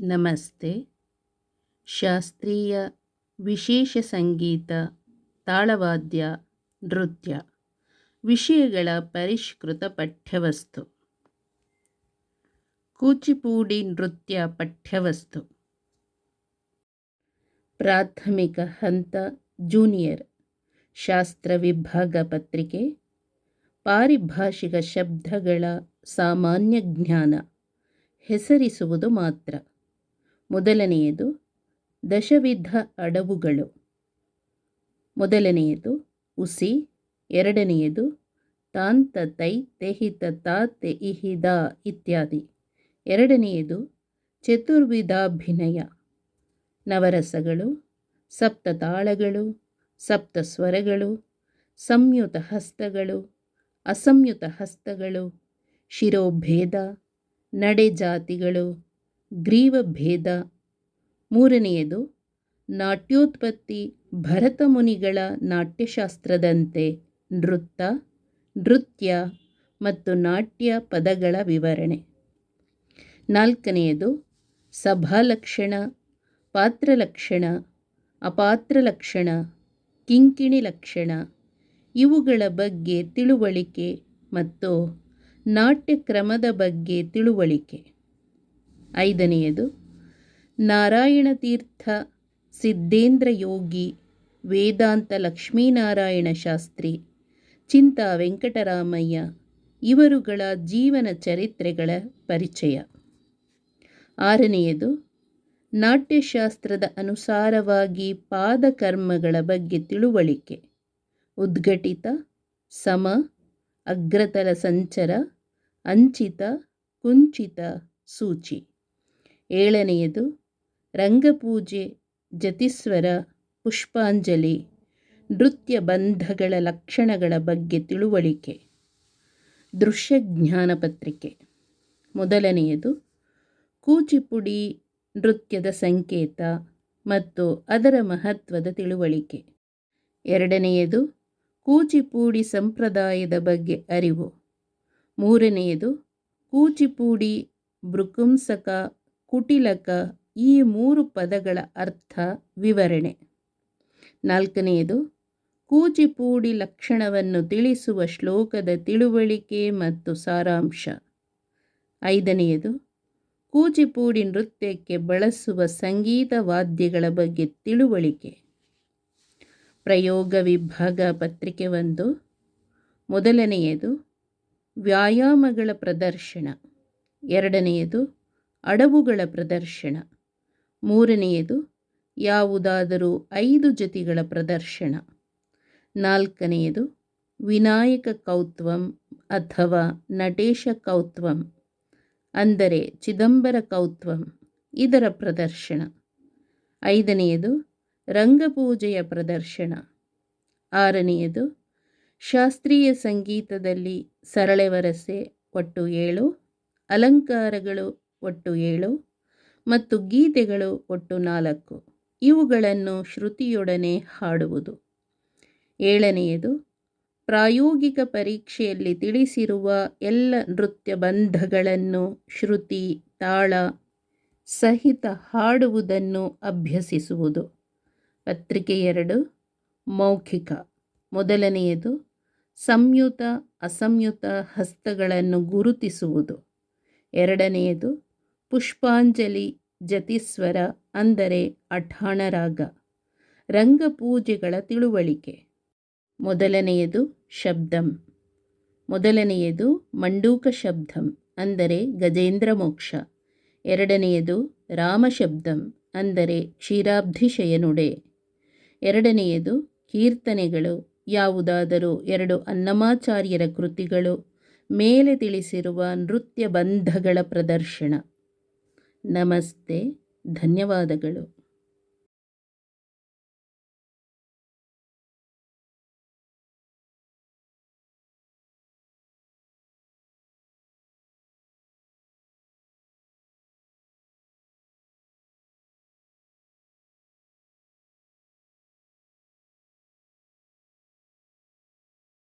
ನಮಸ್ತೆ. ಶಾಸ್ತ್ರೀಯ ವಿಶೇಷ ಸಂಗೀತ, ತಾಳವಾದ್ಯ, ನೃತ್ಯ, ವಿಷಯಗಳ ಪರಿಷ್ಕೃತ ಪಠ್ಯವಸ್ತು. ಕೂಚಿಪೂಡಿ ನೃತ್ಯ ಪಠ್ಯವಸ್ತು. ಪ್ರಾಥಮಿಕ ಹಂತ ಜೂನಿಯರ್, ಶಾಸ್ತ್ರ ವಿಭಾಗ ಪತ್ರಿಕೆ, ಪಾರಿಭಾಷಿಕ ಶಬ್ದಗಳ ಸಾಮಾನ್ಯ ಜ್ಞಾನ, ಹೆಸರಿಸುವುದು ಮಾತ್ರ. ಮೊದಲನೆಯದು ದಶವಿಧ ಅಡವುಗಳು. ಮೊದಲನೆಯದು ಉಸಿ. ಎರಡನೆಯದು ತಾಂತ ತೈ ತೆಹಿತ ತಾ ತೆ ಇಹಿದ ಇತ್ಯಾದಿ. ಎರಡನೆಯದು ಚತುರ್ವಿಧಾಭಿನಯ. ನವರಸಗಳು ಸಪ್ತ ತಾಳಗಳು ಸಪ್ತ ಸ್ವರಗಳು ಸಂಯುತ ಹಸ್ತಗಳು ಅಸಂಯುತ ಹಸ್ತಗಳು ಶಿರೋಭೇದ, ನಡೆಜಾತಿಗಳು ಗ್ರೀವಭೇದ. ಮೂರನೆಯದು, ನಾಟ್ಯೋತ್ಪತ್ತಿ ಭರತಮುನಿಗಳ ನಾಟ್ಯಶಾಸ್ತ್ರದಂತೆ ನೃತ್ತ, ನೃತ್ಯ ಮತ್ತು ನಾಟ್ಯ ಪದಗಳ ವಿವರಣೆ. ನಾಲ್ಕನೆಯದು, ಸಭಾಲಕ್ಷಣ, ಪಾತ್ರಲಕ್ಷಣ, ಅಪಾತ್ರಲಕ್ಷಣ ಕಿಂಕಿಣಿ ಲಕ್ಷಣ ಇವುಗಳ ಬಗ್ಗೆ ತಿಳುವಳಿಕೆ ಮತ್ತು ನಾಟ್ಯಕ್ರಮದ ಬಗ್ಗೆ ತಿಳುವಳಿಕೆ. ಐದನೆಯದು ನಾರಾಯಣ ತೀರ್ಥ ಸಿದ್ಧೇಂದ್ರ ಯೋಗಿ, ವೇದಾಂತ ಲಕ್ಷ್ಮೀನಾರಾಯಣ ಶಾಸ್ತ್ರಿ, ಚಿಂತಾ ವೆಂಕಟರಾಮಯ್ಯ, ಇವರುಗಳ ಜೀವನ ಚರಿತ್ರೆಗಳ ಪರಿಚಯ. ಆರನೆಯದು, ನಾಟ್ಯಶಾಸ್ತ್ರದ ಅನುಸಾರವಾಗಿ ಪಾದಕರ್ಮಗಳ ಬಗ್ಗೆ ತಿಳುವಳಿಕೆ, ಉದ್ಘಟಿತ, ಸಮ, ಅಗ್ರತಲ ಸಂಚರ, ಅಂಚಿತ, ಕುಂಚಿತ ಸೂಚಿ. ಏಳನೆಯದು, ರಂಗಪೂಜೆ, ಜತಿಸ್ವರ, ಪುಷ್ಪಾಂಜಲಿ, ನೃತ್ಯ ಬಂಧಗಳ ಲಕ್ಷಣಗಳ ಬಗ್ಗೆ ತಿಳುವಳಿಕೆ, ದೃಶ್ಯಜ್ಞಾನ ಪತ್ರಿಕೆ. ಮೊದಲನೆಯದು, ಕೂಚಿಪುಡಿ ನೃತ್ಯದ ಸಂಕೇತ ಮತ್ತು ಅದರ ಮಹತ್ವದ ತಿಳುವಳಿಕೆ. ಎರಡನೆಯದು, ಕೂಚಿಪೂಡಿ ಸಂಪ್ರದಾಯದ ಬಗ್ಗೆ ಅರಿವು. ಮೂರನೆಯದು, ಕೂಚಿಪೂಡಿ ಬೃಕುಂಸಕ ಕುಟಿಲಕ ಈ ಮೂರು ಪದಗಳ ಅರ್ಥ ವಿವರಣೆ. ನಾಲ್ಕನೆಯದು, ಕೂಚಿಪೂಡಿ ಲಕ್ಷಣವನ್ನು ತಿಳಿಸುವ ಶ್ಲೋಕದ ತಿಳುವಳಿಕೆ ಮತ್ತು ಸಾರಾಂಶ. ಐದನೆಯದು, ಕೂಚಿಪೂಡಿ ನೃತ್ಯಕ್ಕೆ ಬಳಸುವ ಸಂಗೀತ ವಾದ್ಯಗಳ ಬಗ್ಗೆ ತಿಳುವಳಿಕೆ. ಪ್ರಯೋಗ ವಿಭಾಗ ಪತ್ರಿಕೆ ಒಂದು. ಮೊದಲನೆಯದು, ವ್ಯಾಯಾಮಗಳ ಪ್ರದರ್ಶನ. ಎರಡನೆಯದು ಅಡವುಗಳ ಪ್ರದರ್ಶನ. ಮೂರನೆಯದು, ಯಾವುದಾದರೂ ಐದು ಜತಿಗಳ ಪ್ರದರ್ಶನ. ನಾಲ್ಕನೆಯದು, ವಿನಾಯಕ ಕೌತ್ವಂ ಅಥವಾ ನಟೇಶ ಕೌತ್ವಂ, ಅಂದರೆ ಚಿದಂಬರ ಕೌತ್ವಂ, ಇದರ ಪ್ರದರ್ಶನ. ಐದನೆಯದು, ರಂಗಪೂಜೆಯ ಪ್ರದರ್ಶನ. ಆರನೆಯದು, ಶಾಸ್ತ್ರೀಯ ಸಂಗೀತದಲ್ಲಿ ಸರಳೆವರಸೆ ಒಟ್ಟು ಏಳು, ಅಲಂಕಾರಗಳು ಒಟ್ಟು ಏಳು ಮತ್ತು ಗೀತೆಗಳು ಒಟ್ಟು ನಾಲ್ಕು. ಇವುಗಳನ್ನು ಶ್ರುತಿಯೊಡನೆ ಹಾಡುವುದು. ಏಳನೆಯದು, ಪ್ರಾಯೋಗಿಕ ಪರೀಕ್ಷೆಯಲ್ಲಿ ತಿಳಿಸಿರುವ ಎಲ್ಲ ನೃತ್ಯ ಬಂಧಗಳನ್ನು ಶ್ರುತಿ ತಾಳ ಸಹಿತ ಹಾಡುವುದನ್ನು ಅಭ್ಯಸಿಸುವುದು. ಪತ್ರಿಕೆ ಎರಡು, ಮೌಖಿಕ. ಮೊದಲನೆಯದು, ಸಂಯುತ ಅಸಂಯುತ ಹಸ್ತಗಳನ್ನು ಗುರುತಿಸುವುದು. ಎರಡನೆಯದು ಪುಷ್ಪಾಂಜಲಿ ಜತಿಸ್ವರ ಅಂದರೆ ಅಠಾಣರಾಗ. ರಂಗಪೂಜೆಗಳ ತಿಳುವಳಿಕೆ. ಮೊದಲನೆಯದು ಶಬ್ದಂ. ಮೊದಲನೆಯದು ಮಂಡೂಕ ಶಬ್ದಂ ಅಂದರೆ ಗಜೇಂದ್ರ ಮೋಕ್ಷ. ಎರಡನೆಯದು ರಾಮಶಬ್ದಂ ಅಂದರೆ ಕ್ಷೀರಾಬ್ಧಿಶಯನುಡೆ. ಎರಡನೆಯದು ಕೀರ್ತನೆಗಳು. ಯಾವುದಾದರೂ ಎರಡು ಅನ್ನಮಾಚಾರ್ಯರ ಕೃತಿಗಳು. ಮೇಲೆ ತಿಳಿಸಿರುವ ನೃತ್ಯ ಬಂಧಗಳ ಪ್ರದರ್ಶನ. ನಮಸ್ತೆ ಧನ್ಯವಾದಗಳು.